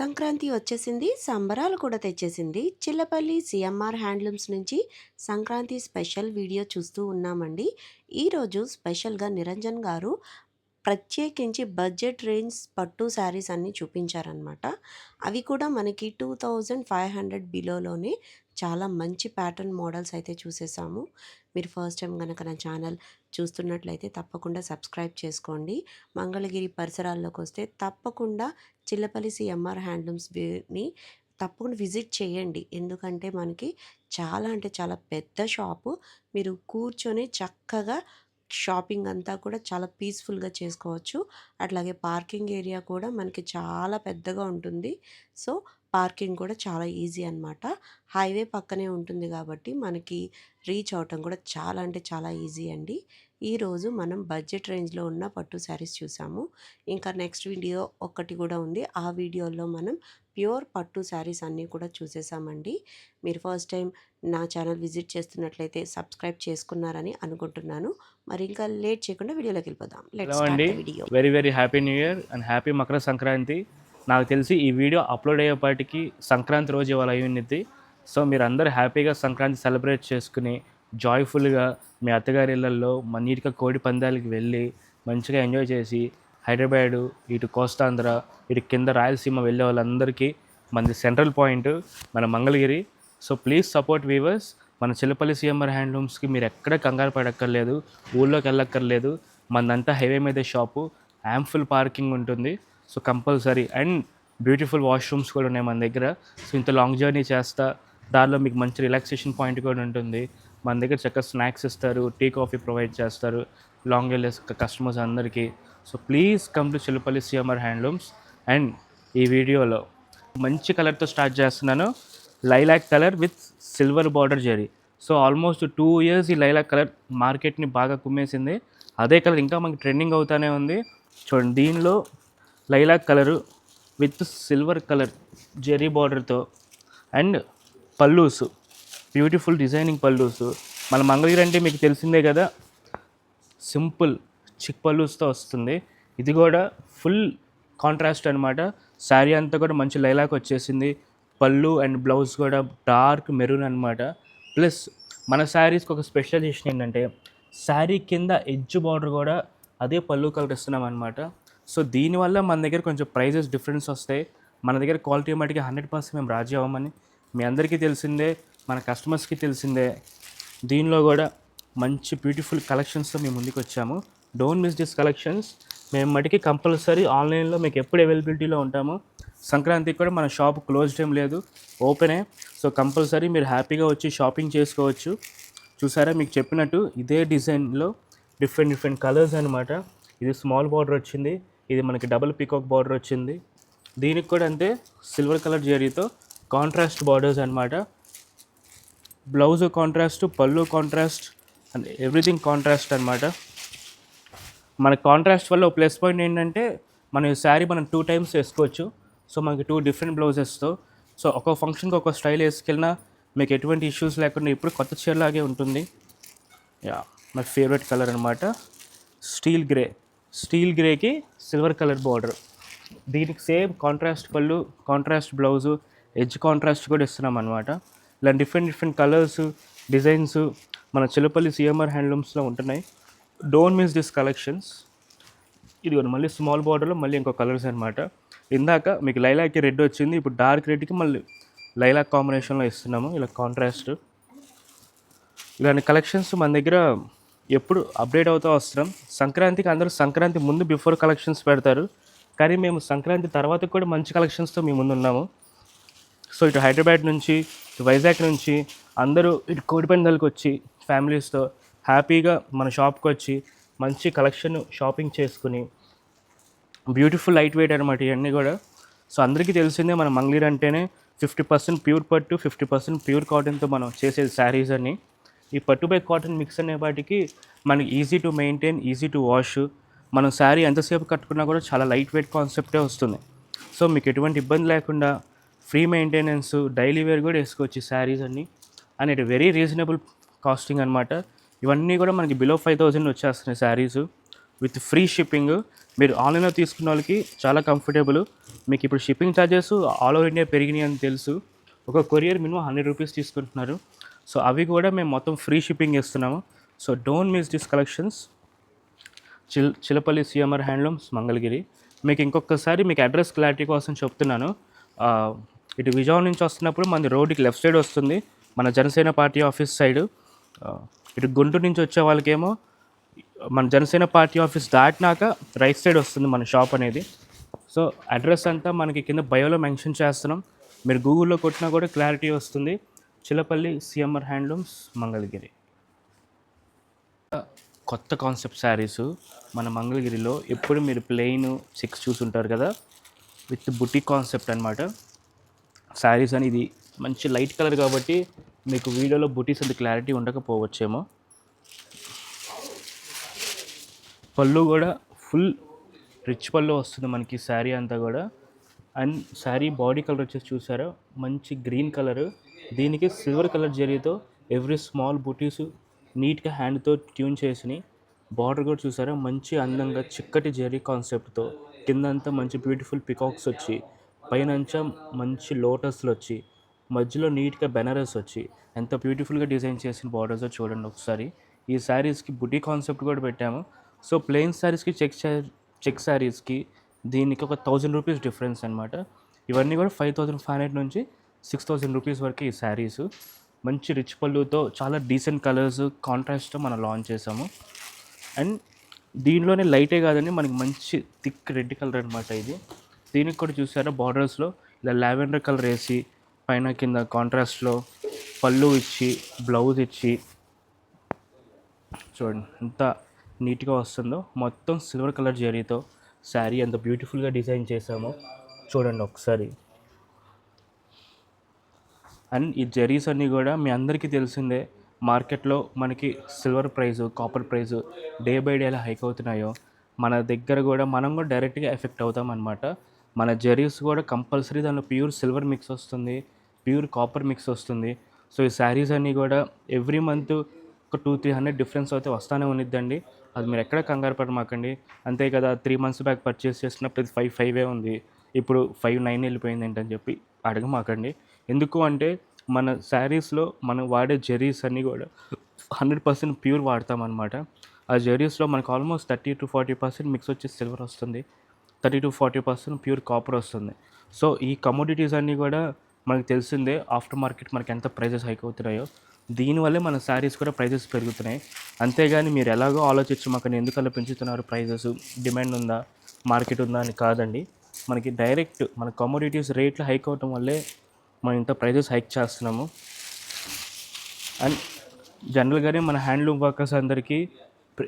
సంక్రాంతి వచ్చేసింది సంబరాలు కూడా తెచ్చేసింది. చిల్లపల్లి సిఎంఆర్ హ్యాండ్లూమ్స్ నుంచి సంక్రాంతి స్పెషల్ వీడియో చూస్తూ ఉన్నామండి. ఈరోజు స్పెషల్గా నిరంజన్ గారు ప్రత్యేకించి బడ్జెట్ రేంజ్ పట్టు శారీస్ అన్నీ చూపించారనమాట అవి కూడా మనకి టూ థౌజండ్ ఫైవ్ హండ్రెడ్ బిలోలోనే చాలా మంచి ప్యాటర్న్ మోడల్స్ అయితే చూసేసాము. మీరు ఫస్ట్ టైం కనుక నా ఛానల్ చూస్తున్నట్లయితే తప్పకుండా సబ్స్క్రైబ్ చేసుకోండి. మంగళగిరి పరిసరాల్లోకి వస్తే తప్పకుండా చిల్లపల్లి సిఎంఆర్ హ్యాండ్లూమ్స్ని తప్పకుండా విజిట్ చేయండి. ఎందుకంటే మనకి చాలా అంటే చాలా పెద్ద షాపు. మీరు కూర్చొని చక్కగా షాపింగ్ అంతా కూడా చాలా పీస్ఫుల్గా చేసుకోవచ్చు. అట్లాగే పార్కింగ్ ఏరియా కూడా మనకి చాలా పెద్దగా ఉంటుంది. సో పార్కింగ్ కూడా చాలా ఈజీ అనమాట హైవే పక్కనే ఉంటుంది కాబట్టి మనకి రీచ్ అవటం కూడా చాలా అంటే చాలా ఈజీ అండి. ఈరోజు మనం బడ్జెట్ రేంజ్లో ఉన్న పట్టు శారీస్ చూసాము. ఇంకా నెక్స్ట్ వీడియో ఒకటి కూడా ఉంది. ఆ వీడియోలో మనం ప్యూర్ పట్టు శారీస్ అన్నీ కూడా చూసేసామండి. మీరు ఫస్ట్ టైం నా ఛానల్ విజిట్ చేస్తున్నట్లయితే సబ్స్క్రైబ్ చేసుకున్నారని అనుకుంటున్నాను. మరి ఇంకా లేట్ చేయకుండా వీడియోలోకి వెళ్ళిపోదాం. Video. Very very happy new year and happy Makara Sankranti. నాకు తెలిసి ఈ వీడియో అప్లోడ్ అయ్యేపాటికి సంక్రాంతి రోజు ఇవాళ అయ్యింది సో మీరు అందరూ హ్యాపీగా సంక్రాంతి సెలబ్రేట్ చేసుకుని జాయ్ఫుల్గా మీ అత్తగారి ఇళ్ళల్లో మన నీట్గా కోడి పందాలకి వెళ్ళి మంచిగా ఎంజాయ్ చేసి హైదరాబాదు ఇటు కోస్తాంధ్ర ఇటు కింద రాయలసీమ వెళ్ళే వాళ్ళందరికీ మనది సెంట్రల్ పాయింట్ మన Mangalagiri. So please support weavers. మన చిల్లపల్లి సీఎంఆర్ హ్యాండ్లూమ్స్కి మీరు ఎక్కడ కంగారు పడక్కర్లేదు ఊళ్ళోకి వెళ్ళక్కర్లేదు. మనదంతా హైవే మీద షాపు. యాంఫుల్ పార్కింగ్ ఉంటుంది. So compulsory. And beautiful washrooms కూడా ఉన్నాయి మన దగ్గర. సో ఇంత లాంగ్ జర్నీ చేస్తా దానిలో మీకు మంచి రిలాక్సేషన్ పాయింట్ కూడా ఉంటుంది. మన దగ్గర చక్కగా స్నాక్స్ ఇస్తారు టీ కాఫీ ప్రొవైడ్ చేస్తారు లాంగ్ వెళ్ళే కస్టమర్స్ అందరికీ. So please come to Chilupalli CMR handlooms. And ఈ వీడియోలో మంచి కలర్తో స్టార్ట్ చేస్తున్నాను. Lilac colour with silver border zari. So almost two years ఈ లైలాక్ కలర్ మార్కెట్ని బాగా కుమ్మేసింది. అదే కలర్ ఇంకా మనకి ట్రెండింగ్ అవుతానే ఉంది. చూడండి దీనిలో lilac colour with silver colour zari బార్డర్తో and pallus. Beautiful designing pallus. మన మంగళగిరి అంటే మీకు తెలిసిందే కదా సింపుల్ చిక్ పల్లూస్తో వస్తుంది. ఇది కూడా ఫుల్ కాంట్రాస్ట్ అనమాట శారీ అంతా కూడా మంచి లైలాక్ వచ్చేసింది. పళ్ళు అండ్ బ్లౌజ్ కూడా డార్క్ మెరూన్ అనమాట ప్లస్ మన శారీస్కి ఒక స్పెషలైజేషన్ ఏంటంటే శారీ కింద ఎడ్జ్ బార్డర్ కూడా అదే పళ్ళు కలర్ ఇస్తున్నాం అనమాట సో దీనివల్ల మన దగ్గర కొంచెం ప్రైజెస్ డిఫరెన్స్ వస్తాయి. మన దగ్గర క్వాలిటీ మటుకి హండ్రెడ్ పర్సెంట్ మేము రాజీ అవ్వమని మీ అందరికీ తెలిసిందే మన కస్టమర్స్కి తెలిసిందే. దీనిలో కూడా మంచి బ్యూటిఫుల్ కలెక్షన్స్తో మేము ముందుకు వచ్చాము. Don't miss this collections. మేము మటుకి కంపల్సరీ ఆన్లైన్లో మీకు ఎప్పుడు అవైలబిలిటీలో ఉంటాము సంక్రాంతికి కూడా మన షాప్ క్లోజ్ టైం లేదు ఓపెనే. సో కంపల్సరీ మీరు హ్యాపీగా వచ్చి షాపింగ్ చేసుకోవచ్చు. చూసారా మీకు చెప్పినట్టు ఇదే డిజైన్లో డిఫరెంట్ డిఫరెంట్ కలర్స్ అనమాట ఇది స్మాల్ బార్డర్ వచ్చింది. ఇది మనకి డబుల్ పికాక్ బార్డర్ వచ్చింది. దీనికి కూడా అంతే సిల్వర్ కలర్ జరీతో కాంట్రాస్ట్ బార్డర్స్ అనమాట blouse contrast pallu contrast and everything contrast అనమాట మన కాంట్రాస్ట్ వల్ల ప్లస్ పాయింట్ ఏంటంటే మన ఈ శారీ మనం టూ టైమ్స్ వేసుకోవచ్చు. సో మనకి టూ డిఫరెంట్ బ్లౌజెస్తో సో ఒక ఫంక్షన్కి ఒక స్టైల్ వేసుకెళ్ళినా మీకు ఎటువంటి ఇష్యూస్ లేకుండా ఇప్పుడు కొత్త చీరలాగే ఉంటుంది. యా మై ఫేవరెట్ కలర్ అనమాట స్టీల్ గ్రే స్టీల్ గ్రేకి సిల్వర్ కలర్ బార్డర్. దీనికి same contrast pallu contrast blouse edge contrast కూడా ఇస్తున్నాం అనమాట ఇలా డిఫరెంట్ డిఫరెంట్ కలర్స్ డిజైన్స్ మన చిలపల్లి సిఎంఆర్ హ్యాండ్లూమ్స్లో ఉంటున్నాయి. Don't miss this collections. ఇది కూడా మళ్ళీ స్మాల్ బార్డర్లో మళ్ళీ ఇంకో కలర్స్ అనమాట ఇందాక మీకు లైలాక్కి రెడ్ వచ్చింది ఇప్పుడు డార్క్ రెడ్కి మళ్ళీ లైలాక్ కాంబినేషన్లో ఇస్తున్నాము ఇలా కాంట్రాస్ట్. ఇలాంటి కలెక్షన్స్ మన దగ్గర ఎప్పుడు అప్డేట్ అవుతూ వస్తున్నాం. సంక్రాంతికి అందరూ సంక్రాంతి ముందు బిఫోర్ కలెక్షన్స్ పెడతారు. కానీ మేము సంక్రాంతి తర్వాత కూడా మంచి కలెక్షన్స్తో మేము ముందు ఉన్నాము. సో ఇటు హైదరాబాద్ నుంచి ఇటు వైజాగ్ నుంచి అందరూ ఇటు కోడిపందాలకు వచ్చి ఫ్యామిలీస్తో హ్యాపీగా మన షాప్కి వచ్చి మంచి కలెక్షన్ షాపింగ్ చేసుకుని బ్యూటిఫుల్ లైట్ వెయిట్ అనమాట ఇవన్నీ కూడా. సో అందరికీ తెలిసిందే మన మంగళీర్ అంటేనే ఫిఫ్టీ పర్సెంట్ ప్యూర్ పట్టు ఫిఫ్టీ పర్సెంట్ ప్యూర్ కాటన్తో మనం చేసేది శారీస్ అని ఈ పట్టు బై కాటన్ మిక్స్ అనే వాటికి మనకి easy to maintain easy to wash మనం శారీ ఎంతసేపు కట్టుకున్నా కూడా చాలా లైట్ వెయిట్ కాన్సెప్టే వస్తుంది. సో మీకు ఎటువంటి ఇబ్బంది లేకుండా ఫ్రీ మెయింటెనెన్స్ డైలీ వేర్ కూడా వేసుకోవచ్చు శారీస్ అన్నీ. And it very reasonable costing అనమాట ఇవన్నీ కూడా మనకి బిలో ఫైవ్ థౌజండ్ వచ్చేస్తున్నాయి శారీస్. విత్ ఫ్రీ షిప్పింగ్ మీరు ఆన్లైన్లో తీసుకున్న వాళ్ళకి చాలా కంఫర్టబుల్ మీకు ఇప్పుడు shipping charges all over India పెరిగినాయి అని తెలుసు. ఒక కొరియర్ మినిమం హండ్రెడ్ రూపీస్ తీసుకుంటున్నారు. సో అవి కూడా మేము మొత్తం ఫ్రీ షిప్పింగ్ ఇస్తున్నాము so don't miss this collections. Chill Chilapalli CMR handlooms Mangalagiri. మీకు ఇంకొకసారి మీకు అడ్రస్ క్లారిటీ కోసం చెప్తున్నాను. ఇటు విజయవాడ నుంచి వస్తున్నప్పుడు మన రోడ్డుకి లెఫ్ట్ సైడ్ వస్తుంది. మన జనసేన పార్టీ ఆఫీస్ సైడ్. ఇటు గుంటూరు నుంచి వచ్చే వాళ్ళకేమో మన జనసేన పార్టీ ఆఫీస్ దాటినాక రైట్ సైడ్ వస్తుంది మన షాప్ అనేది. సో అడ్రస్ అంతా మనకి కింద బయోలో మెన్షన్ చేస్తున్నాం. మీరు గూగుల్లో కొట్టినా కూడా క్లారిటీ వస్తుంది. Chilapalli CMR handlooms Mangalagiri. కొత్త కాన్సెప్ట్ శారీస్ మన మంగళగిరిలో ఎప్పుడు మీరు ప్లెయిన్ సిక్స్ చూసుంటారు కదా విత్ బుటిక్ కాన్సెప్ట్ అనమాట శారీస్ అని ఇది మంచి లైట్ కలర్ కాబట్టి మీకు వీడియోలో బుటీస్ అంత క్లారిటీ ఉండకపోవచ్చేమో. పళ్ళు కూడా ఫుల్ రిచ్ పళ్ళు వస్తుంది మనకి శారీ అంతా కూడా. అండ్ శారీ బాడీ కలర్ వచ్చేసి చూసారా మంచి గ్రీన్ కలర్. దీనికి సిల్వర్ కలర్ జరీతో ఎవ్రీ స్మాల్ బుటీస్ నీట్గా హ్యాండ్తో ట్యూన్ చేసి బార్డర్ కూడా చూసారా? మంచి అందంగా చిక్కటి జరీ కాన్సెప్ట్తో కిందంతా మంచి బ్యూటిఫుల్ పికాక్స్ వచ్చి పైనంచా మంచి లోటస్లు వచ్చి మధ్యలో నీట్గా బెనారస్ వచ్చి ఎంత బ్యూటిఫుల్గా డిజైన్ చేసిన బార్డర్స్ చూడండి ఒకసారి. ఈ శారీస్కి బుటీ కాన్సెప్ట్ కూడా పెట్టాము. సో ప్లెయిన్ శారీస్కి చెక్ చెక్ శారీస్కి దీనికి ఒక థౌజండ్ రూపీస్ డిఫరెన్స్ అనమాట ఇవన్నీ కూడా ఫైవ్ థౌజండ్ ఫైవ్ హండ్రెడ్ నుంచి సిక్స్ థౌజండ్ రూపీస్ వరకు ఈ శారీస్. మంచి రిచ్ పళ్ళుతో చాలా డీసెంట్ కలర్స్ కాంట్రాస్ట్తో మనం లాంచ్ చేసాము. అండ్ దీనిలోనే లైటే కాదండి మనకి మంచి థిక్ రెడ్ కలర్ అనమాట ఇది. దీనికి కూడా చూసారా బార్డర్స్లో ఇలా లావెండర్ కలర్ వేసి పైన కింద కాంట్రాస్ట్లో పళ్ళు ఇచ్చి బ్లౌజ్ ఇచ్చి. చూడండి ఎంత నీట్గా వస్తుందో. మొత్తం సిల్వర్ కలర్ జరీతో శారీ ఎంత బ్యూటిఫుల్గా డిజైన్ చేసామో. చూడండి ఒకసారి. అండ్ ఈ జరీస్ అన్నీ కూడా మీ అందరికీ తెలిసిందే మార్కెట్లో మనకి silver price copper price day by day ఎలా హైక్ అవుతున్నాయో మన దగ్గర కూడా మనం కూడా డైరెక్ట్గా ఎఫెక్ట్ అవుతాం అనమాట మన జరీస్ కూడా కంపల్సరీ దానిలో ప్యూర్ సిల్వర్ మిక్స్ వస్తుంది ప్యూర్ కాపర్ మిక్స్ వస్తుంది. సో ఈ శారీస్ అన్నీ కూడా ఎవ్రీ మంత్ ఒక టూ త్రీ హండ్రెడ్ డిఫరెన్స్ అయితే వస్తానే ఉన్నిద్దండి. అది మీరు ఎక్కడ కంగారు పడమాకండి. అంతే కదా త్రీ మంత్స్ బ్యాక్ పర్చేస్ చేసినప్పుడు ఇది ఫైవ్ ఫైవే ఉంది. ఇప్పుడు ఫైవ్ నైన్ వెళ్ళిపోయింది ఏంటని చెప్పి అడగమాకండి. ఎందుకు అంటే మన శారీస్లో మనం వాడే జెరీస్ అన్నీ కూడా హండ్రెడ్ పర్సెంట్ ప్యూర్ వాడతామన్నమాట. ఆ జెరీస్లో మనకు almost thirty to forty percent mix వచ్చి సిల్వర్ వస్తుంది. Thirty to forty percent pure copper వస్తుంది. సో ఈ కమోడిటీస్ అన్నీ కూడా మనకు తెలిసిందే ఆఫ్టర్ మార్కెట్ మనకి ఎంత ప్రైజెస్ హైక్ అవుతున్నాయో. దీనివల్లే మన శారీస్ కూడా ప్రైజెస్ పెరుగుతున్నాయి. అంతేగాని మీరు ఎలాగో ఆలోచించి మాకు ఎందుకలా పెంచుతున్నారు? ప్రైజెస్ డిమాండ్ ఉందా? మార్కెట్ ఉందా అని కాదండి. మనకి డైరెక్ట్ మన కమోడిటీస్ రేట్లు హైక్ అవటం వల్లే మనం ఇంత ప్రైజెస్ హైక్ చేస్తున్నాము. అండ్ జనరల్గానే మన హ్యాండ్లూమ్ వర్కర్స్ అందరికీ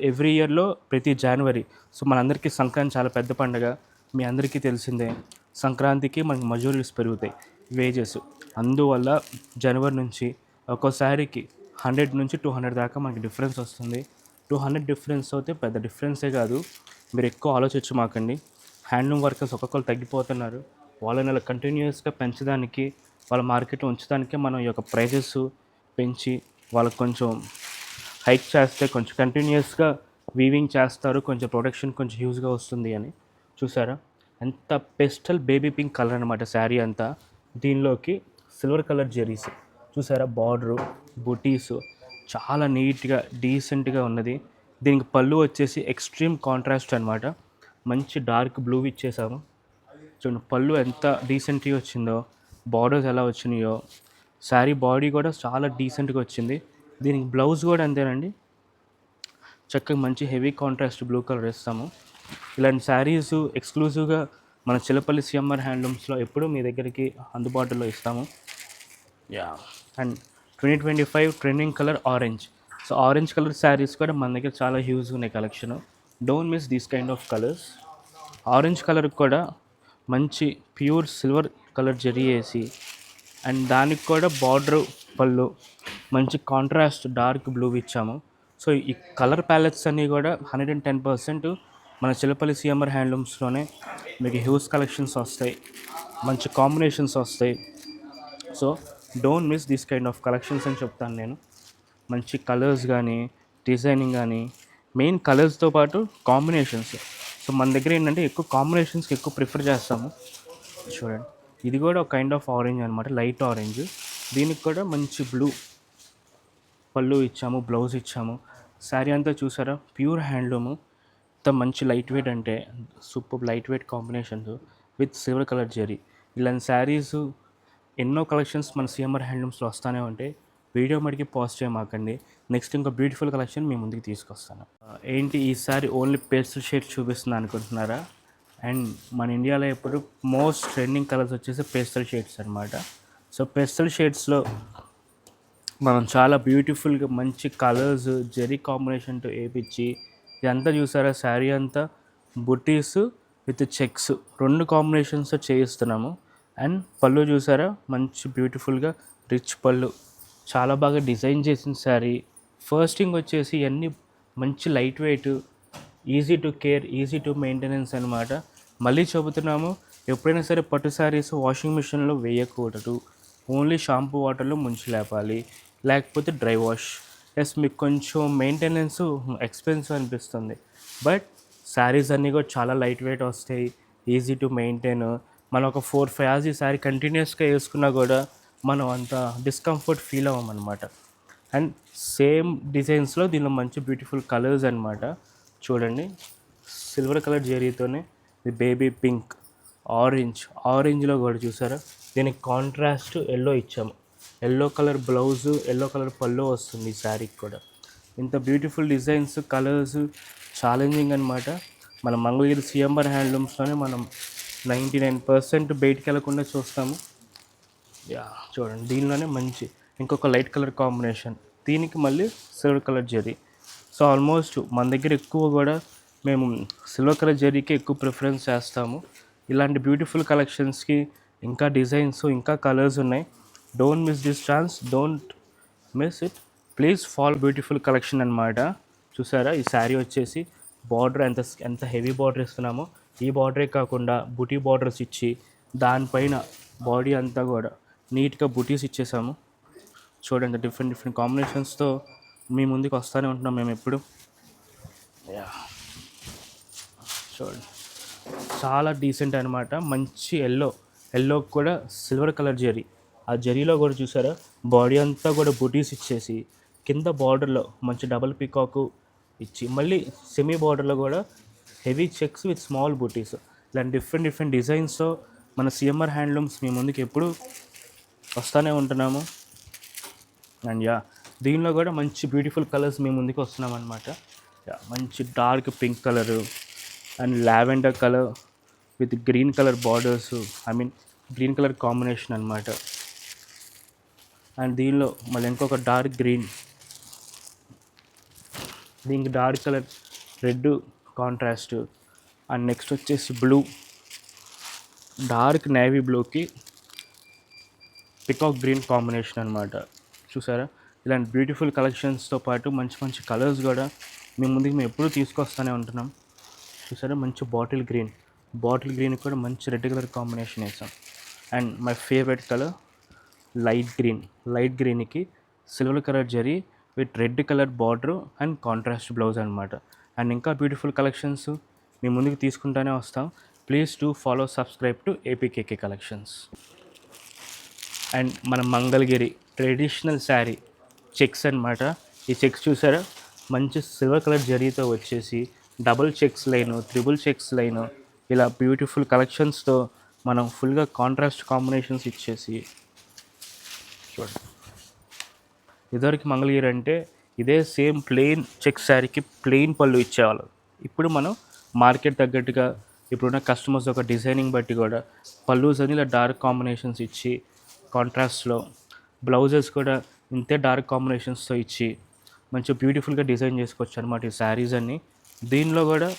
ఎవ్రీ ఇయర్లో ప్రతి జనవరి సో మనందరికీ సంక్రాంతి చాలా పెద్ద పండుగ. మీ అందరికీ తెలిసిందే సంక్రాంతికి మనకి మజూరీస్ పెరుగుతాయి వేజెస్. అందువల్ల జనవరి నుంచి ఒక్కోసారికి హండ్రెడ్ నుంచి టూ హండ్రెడ్ దాకా మనకి డిఫరెన్స్ వస్తుంది. టూ హండ్రెడ్ డిఫరెన్స్ అయితే పెద్ద డిఫరెన్సే కాదు. మీరు ఎక్కువ ఆలోచించమాకండి హ్యాండ్లూమ్ వర్కర్స్ ఒక్కొక్కరు తగ్గిపోతున్నారు. వాళ్ళని అలా కంటిన్యూస్గా పెంచడానికి వాళ్ళ మార్కెట్లో ఉంచడానికే మనం ఈ యొక్క ప్రైజెస్ పెంచి వాళ్ళకి కొంచెం హైక్ చేస్తే కొంచెం కంటిన్యూస్గా వీవింగ్ చేస్తారు. కొంచెం ప్రొడక్షన్ కొంచెం హ్యూజ్గా వస్తుంది అని. చూసారా? ఎంత పెస్టల్ బేబీ పింక్ కలర్ అనమాట శారీ అంతా. దీనిలోకి సిల్వర్ కలర్ జెరీస్ చూసారా? బార్డరు బుటీస్ చాలా నీట్గా డీసెంట్గా ఉన్నది. దీనికి పళ్ళు వచ్చేసి ఎక్స్ట్రీమ్ కాంట్రాస్ట్ అనమాట మంచి డార్క్ బ్లూ ఇచ్చేసాము. చూడండి పళ్ళు ఎంత డీసెంట్గా వచ్చిందో. బార్డర్స్ ఎలా వచ్చినాయో శారీ బాడీ కూడా చాలా డీసెంట్గా వచ్చింది. దీనికి బ్లౌజ్ కూడా అంతేనండి. చక్కగా మంచి హెవీ కాంట్రాస్ట్ బ్లూ కలర్ వేస్తాము. ఇలాంటి శారీస్ ఎక్స్క్లూజివ్గా మన చిలపల్లి సిఎంఆర్ హ్యాండ్లూమ్స్లో ఎప్పుడు మీ దగ్గరికి అందుబాటులో ఇస్తాము. Yeah and twenty twenty five trending colour orange so orange colour saris కూడా మన దగ్గర చాలా హ్యూజ్ ఉన్నాయి collection don't miss these kind of colours orange colour కూడా మంచి ప్యూర్ సిల్వర్ కలర్ జరీ వేసి అండ్ దానికి కూడా బార్డర్ పళ్ళు మంచి కాంట్రాస్ట్ డార్క్ బ్లూ ఇచ్చాము. సో ఈ కలర్ ప్యాలెట్స్ అన్నీ కూడా హండ్రెడ్ అండ్ టెన్ పర్సెంట్ మన చిలపల్లి సిఎంఆర్ హ్యాండ్లూమ్స్లోనే మీకు హ్యూజ్ కలెక్షన్స్ వస్తాయి మంచి కాంబినేషన్స్ వస్తాయి. So don't miss this kind of collections అని చెప్తాను నేను. మంచి కలర్స్ కానీ డిజైనింగ్ కానీ మెయిన్ కలర్స్తో పాటు కాంబినేషన్స్ సో మన దగ్గర ఏంటంటే ఎక్కువ కాంబినేషన్స్కి ఎక్కువ ప్రిఫర్ చేస్తాము. చూడండి. ఇది కూడా ఒక కైండ్ ఆఫ్ ఆరెంజ్ అనమాట లైట్ ఆరెంజ్ దీనికి కూడా మంచి బ్లూ పళ్ళు ఇచ్చాము బ్లౌజ్ ఇచ్చాము. శారీ అంతా చూసారా? ప్యూర్ హ్యాండ్లూము ఇంత మంచి లైట్ వెయిట్ అంటే super light weight combinations with silver colour zari ఇలాంటి శారీస్ ఎన్నో కలెక్షన్స్ మన సిఎంఆర్ హ్యాండ్లూమ్స్లో వస్తూనే ఉంటాయి. వీడియో మటుకి పాజ్ చేయమాకండి. నెక్స్ట్ ఇంకో బ్యూటిఫుల్ కలెక్షన్ మీ ముందుకు తీసుకొస్తాను. ఏంటి ఈసారి ఓన్లీ పేస్టల్ షేడ్ చూపిస్తుంది అనుకుంటున్నారా? అండ్ మన ఇండియాలో ఇప్పుడు మోస్ట్ ట్రెండింగ్ కలర్స్ వచ్చేసి పేస్టల్ షేడ్స్ అనమాట సో పేస్టల్ షేడ్స్లో మనం చాలా బ్యూటిఫుల్గా మంచి కలర్స్ జెరీ కాంబినేషన్తో వేపించి ఇదంతా చూసారా? శారీ అంతా బుటీస్ విత్ చెక్స్. రెండు కాంబినేషన్స్తో చేయిస్తున్నాము. అండ్ పళ్ళు చూసారా? మంచి బ్యూటిఫుల్గా రిచ్ పళ్ళు. చాలా బాగా డిజైన్ చేసిన శారీ. ఫస్టింగ్ వచ్చేసి ఇవన్నీ మంచి light weight easy to care easy to maintenance అనమాట మళ్ళీ చెబుతున్నాము ఎప్పుడైనా సరే పట్టు శారీస్ వాషింగ్ మిషన్లో వేయకూడదు. ఓన్లీ షాంపూ వాటర్లో ముంచి లేపాలి. లేకపోతే డ్రై వాష్ ఎస్ మీకు కొంచెం మెయింటెనెన్స్ ఎక్స్పెన్సివ్ అనిపిస్తుంది. బట్ శారీస్ అన్నీ కూడా చాలా లైట్ వెయిట్ వస్తాయి. ఈజీ టు మెయింటైన్ మనం ఒక ఫోర్ ఫైవ్ అవర్స్ ఈ శారీ కంటిన్యూస్గా వేసుకున్నా కూడా మనం అంత డిస్కంఫర్ట్ ఫీల్ అవ్వమన్నమాట. అండ్ సేమ్ డిజైన్స్లో దీనిలో మంచి బ్యూటిఫుల్ కలర్స్ అన్నమాట. చూడండి. సిల్వర్ కలర్ జరీతోనే ఇది బేబీ పింక్ ఆరెంజ్. ఆరెంజ్లో కూడా చూసారా? దీనికి కాంట్రాస్ట్ ఎల్లో ఇచ్చాము. Yellow colour blouse yellow colour పళ్ళు వస్తుంది ఈ శారీకి కూడా. ఇంత బ్యూటిఫుల్ డిజైన్స్ కలర్స్ ఛాలెంజింగ్ అనమాట మన మంగళగిరి సిఎంఆర్ హ్యాండ్లూమ్స్లోనే మనం నైంటీ నైన్ పర్సెంట్ బయటికి వెళ్ళకుండా చూస్తాము. యా చూడండి. దీనిలోనే మంచి ఇంకొక లైట్ కలర్ కాంబినేషన్. దీనికి మళ్ళీ silver colour zari. So almost మన దగ్గర ఎక్కువ కూడా మేము సిల్వర్ కలర్ జరీకి ఎక్కువ ప్రిఫరెన్స్ చేస్తాము. ఇలాంటి బ్యూటిఫుల్ కలెక్షన్స్కి ఇంకా డిజైన్స్ ఇంకా కలర్స్ ఉన్నాయి. Don't miss this chance don't miss it please fall beautiful collection అనమాట చూసారా? ఈ శారీ వచ్చేసి బార్డర్ ఎంత ఎంత హెవీ బార్డర్ ఇస్తున్నామో ఈ బార్డరే కాకుండా బుటీ బార్డర్స్ ఇచ్చి దానిపైన బాడీ అంతా కూడా నీట్గా బుటీస్ ఇచ్చేసాము. చూడండి డిఫరెంట్ డిఫరెంట్ కాంబినేషన్స్తో మీ ముందుకు వస్తూనే ఉంటున్నాం మేము ఎప్పుడు. యా చూడండి. చాలా డీసెంట్ అనమాట మంచి ఎల్లో ఎల్లో కూడా సిల్వర్ కలర్ జరీ ఆ జరీలో కూడా చూసారా? బాడీ అంతా కూడా బుటీస్ ఇచ్చేసి కింద బార్డర్లో మంచి డబల్ పికాకు ఇచ్చి మళ్ళీ సెమీ బార్డర్లో కూడా హెవీ చెక్స్ విత్ స్మాల్ బుటీస్ ఇలాంటి డిఫరెంట్ డిఫరెంట్ డిజైన్స్తో మన సిఎంఆర్ హ్యాండ్లూమ్స్ మీ ముందుకు ఎప్పుడు వస్తూనే ఉంటున్నాము. అండ్ యా దీనిలో కూడా మంచి బ్యూటిఫుల్ కలర్స్ మీ ముందుకు వస్తున్నాం అనమాట యా మంచి dark pink colour and lavender colour with green colour borders I mean green colour combination అనమాట అండ్ దీనిలో మళ్ళీ ఇంకొక డార్క్ గ్రీన్. దీనికి dark colour red contrast. And next వచ్చేసి బ్లూ. డార్క్ నేవీ బ్లూకి పికాక్ గ్రీన్ కాంబినేషన్ అనమాట చూసారా? ఇలాంటి బ్యూటిఫుల్ కలెక్షన్స్తో పాటు మంచి మంచి కలర్స్ కూడా మీ ముందుకు మేము ఎప్పుడూ తీసుకొస్తూనే ఉంటున్నాం. చూసారా? మంచి బాటిల్ గ్రీన్. బాటిల్ గ్రీన్ కూడా మంచి రెడ్ కలర్ కాంబినేషన్ వేసాం. And my favourite colour light green. Light గ్రీన్కి silver colour zari with red colour border and contrast blouse అనమాట అండ్ ఇంకా బ్యూటిఫుల్ కలెక్షన్స్ మీ ముందుకు తీసుకుంటానే వస్తాం. Please to follow subscribe to APKK collections. And మన Mangalagiri traditional sari checks అన్నమాట. ఈ చెక్స్ చూసారా? మంచి సిల్వర్ కలర్ జరీతో వచ్చేసి double checks line triple checks line ఇలా బ్యూటిఫుల్ కలెక్షన్స్తో మనం ఫుల్గా కాంట్రాస్ట్ కాంబినేషన్స్ ఇచ్చేసి చూడండి. ఇదివరకు మంగళగిరి అంటే ఇదే సేమ్ ప్లెయిన్ చెక్ శారీకి ప్లెయిన్ పళ్ళు ఇచ్చేవాళ్ళు. ఇప్పుడు మనం మార్కెట్ తగ్గట్టుగా ఇప్పుడున్న కస్టమర్స్ ఒక డిజైనింగ్ బట్టి కూడా పళ్ళుస్ అని ఇలా డార్క్ కాంబినేషన్స్ ఇచ్చి కాంట్రాస్ట్లో బ్లౌజెస్ కూడా ఇంతే డార్క్ కాంబినేషన్స్తో ఇచ్చి మంచి బ్యూటిఫుల్గా డిజైన్ చేసుకోవచ్చు అనమాట ఈ శారీస్ అన్నీ. దీనిలో కూడా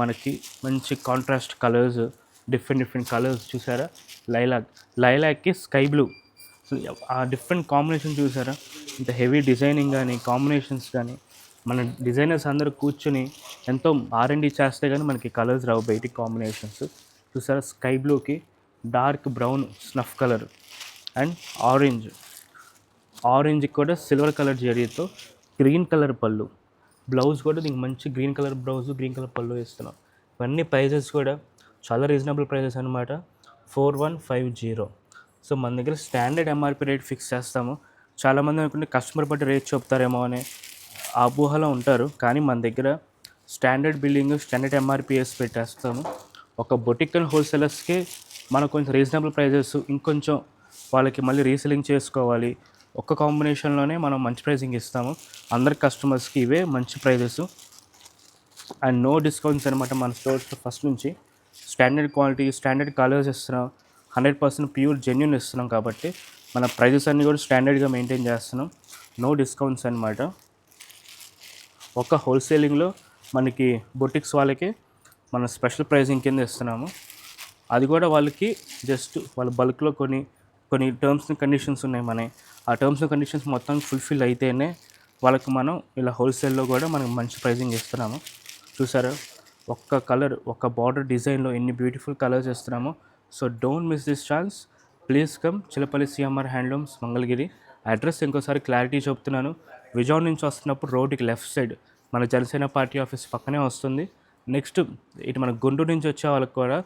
మనకి మంచి contrast colours different different colours చూసారా? లైలాక్ లైలాక్కి స్కై బ్లూ ఆ డిఫరెంట్ కాంబినేషన్ చూసారా? ఇంత హెవీ డిజైనింగ్ కానీ కాంబినేషన్స్ కానీ మన డిజైనర్స్ అందరూ కూర్చుని ఎంతో ఆర్ఎండి చేస్తే కానీ మనకి కలర్స్ రావు బయటికి కాంబినేషన్స్ చూసారా? స్కై బ్లూకి dark brown snuff colour and orange orange కూడా సిల్వర్ కలర్ జరీతో గ్రీన్ కలర్ పళ్ళు. బ్లౌజ్ కూడా దీనికి మంచి green colour blouse green colour పళ్ళు వేస్తున్నాం. ఇవన్నీ ప్రైజెస్ కూడా చాలా రీజనబుల్ ప్రైజెస్ అనమాట four one five zero. So మన దగ్గర స్టాండర్డ్ ఎంఆర్పి రేట్ ఫిక్స్ చేస్తాము. చాలామంది అనుకుంటే కస్టమర్ బట్టి రేట్ చెప్తారేమో అని ఆ ఉంటారు. కానీ మన దగ్గర స్టాండర్డ్ బిల్డింగ్ స్టాండర్డ్ ఎంఆర్పిఎస్ పెట్టేస్తాము. ఒక బొటిక్ అండ్ హోల్సేలర్స్కి మనకు కొంచెం రీజనబుల్ ప్రైజెస్ ఇంకొంచెం వాళ్ళకి మళ్ళీ రీసెలింగ్ చేసుకోవాలి. ఒక్క కాంబినేషన్లోనే మనం మంచి ప్రైజింగ్ ఇస్తాము. అందరి కస్టమర్స్కి ఇవే మంచి ప్రైజెస్. అండ్ నో డిస్కౌంట్స్ అనమాట మన స్టోర్స్లో ఫస్ట్ నుంచి. స్టాండర్డ్ క్వాలిటీ స్టాండర్డ్ కలర్స్ ఇస్తున్నాం. హండ్రెడ్ పర్సెంట్ ప్యూర్ జెన్యున్ ఇస్తున్నాం కాబట్టి మన ప్రైజెస్ అన్నీ కూడా స్టాండర్డ్గా మెయింటైన్ చేస్తున్నాం. నో డిస్కౌంట్స్ అనమాట ఒక హోల్సేలింగ్లో మనకి బొటిక్స్ వాళ్ళకి మన స్పెషల్ ప్రైజింగ్ కింద ఇస్తున్నాము. అది కూడా వాళ్ళకి జస్ట్ వాళ్ళ బల్క్లో కొన్ని కొన్ని టర్మ్స్ అండ్ కండిషన్స్ ఉన్నాయి మన ఆ టర్మ్స్ అండ్ కండిషన్స్ మొత్తం ఫుల్ఫిల్ అయితేనే వాళ్ళకి మనం ఇలా హోల్సేల్లో కూడా మనం మంచి ప్రైజింగ్ ఇస్తున్నాము చూసారా? ఒక్క కలర్ ఒక్క బార్డర్ డిజైన్లో ఎన్ని బ్యూటిఫుల్ కలర్స్ ఇస్తున్నాము so don't miss this chance please come Chilapalli CMR handlooms Mangalagiri. Address ఇంకోసారి క్లారిటీ చెప్తున్నాను. విజయవాడ నుంచి వస్తున్నప్పుడు రోడ్డుకి లెఫ్ట్ సైడ్ మన జనసేన పార్టీ ఆఫీస్ పక్కనే వస్తుంది. నెక్స్ట్ ఇటు మన గుంటూరు నుంచి వచ్చే వాళ్ళకి కూడా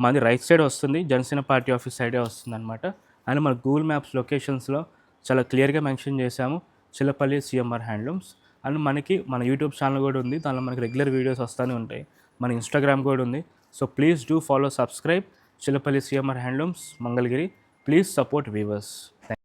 మనది రైట్ సైడ్ వస్తుంది. జనసేన పార్టీ ఆఫీస్ సైడే వస్తుంది అనమాట అండ్ మన గూగుల్ మ్యాప్స్ లొకేషన్స్లో చాలా క్లియర్గా మెన్షన్ చేశాము. Chillapalli CMR handlooms. అండ్ మనకి మన యూట్యూబ్ ఛానల్ కూడా ఉంది. దానిలో మనకి రెగ్యులర్ వీడియోస్ వస్తూనే ఉంటాయి. మన ఇన్స్టాగ్రామ్ కూడా ఉంది. So please do follow subscribe Chillapalli CMR handlooms Mangalagiri. Please support weavers